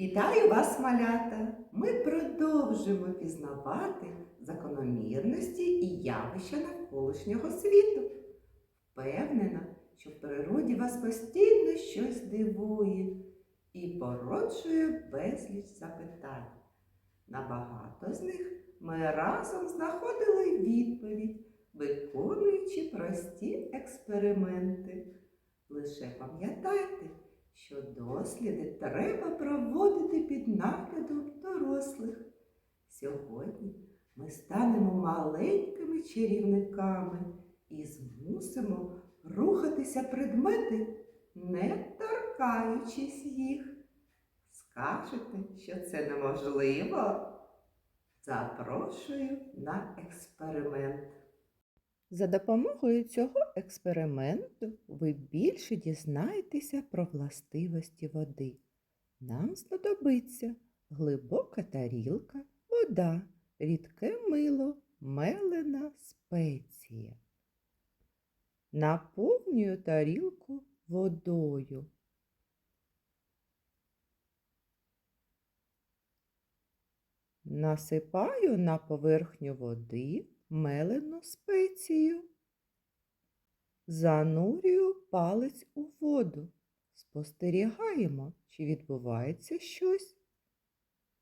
Вітаю вас, малята! Ми продовжимо пізнавати закономірності і явища навколишнього світу. Впевнена, що в природі вас постійно щось дивує і породжує безліч запитань. На багато з них ми разом знаходили відповідь, виконуючи прості експерименти. Лише пам'ятайте, що досліди треба проводити під наглядом дорослих. Сьогодні ми станемо маленькими чарівниками і змусимо рухатися предмети, не торкаючись їх. Скажете, що це неможливо? Запрошую на експеримент. За допомогою цього експерименту ви більше дізнаєтеся про властивості води. Нам знадобиться глибока тарілка, вода, рідке мило, мелена спеція. Наповнюю тарілку водою. Насипаю на поверхню води мелену спецію. Занурюю палець у воду. Спостерігаємо, чи відбувається щось.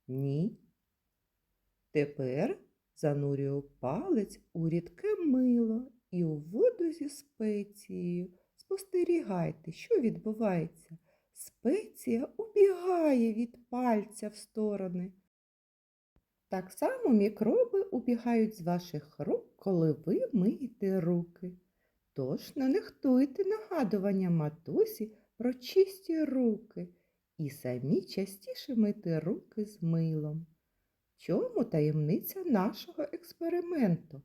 Ні. Тепер занурюю палець у рідке мило і у воду зі спецією. Спостерігайте, що відбувається. Спеція убігає від пальця в сторони. Так само мікроби убігають з ваших рук, коли ви миєте руки. Тож не нехтуйте нагадування матусі про чисті руки і самі частіше мити руки з милом. Чому таємниця нашого експерименту?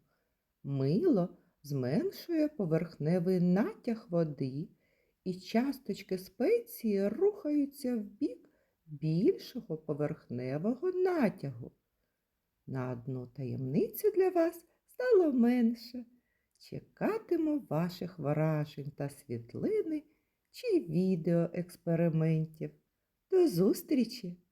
Мило зменшує поверхневий натяг води, і часточки спеції рухаються в бік більшого поверхневого натягу. На одну таємницю для вас стало менше. Чекатиму ваших вражень та світлини чи відеоекспериментів. До зустрічі!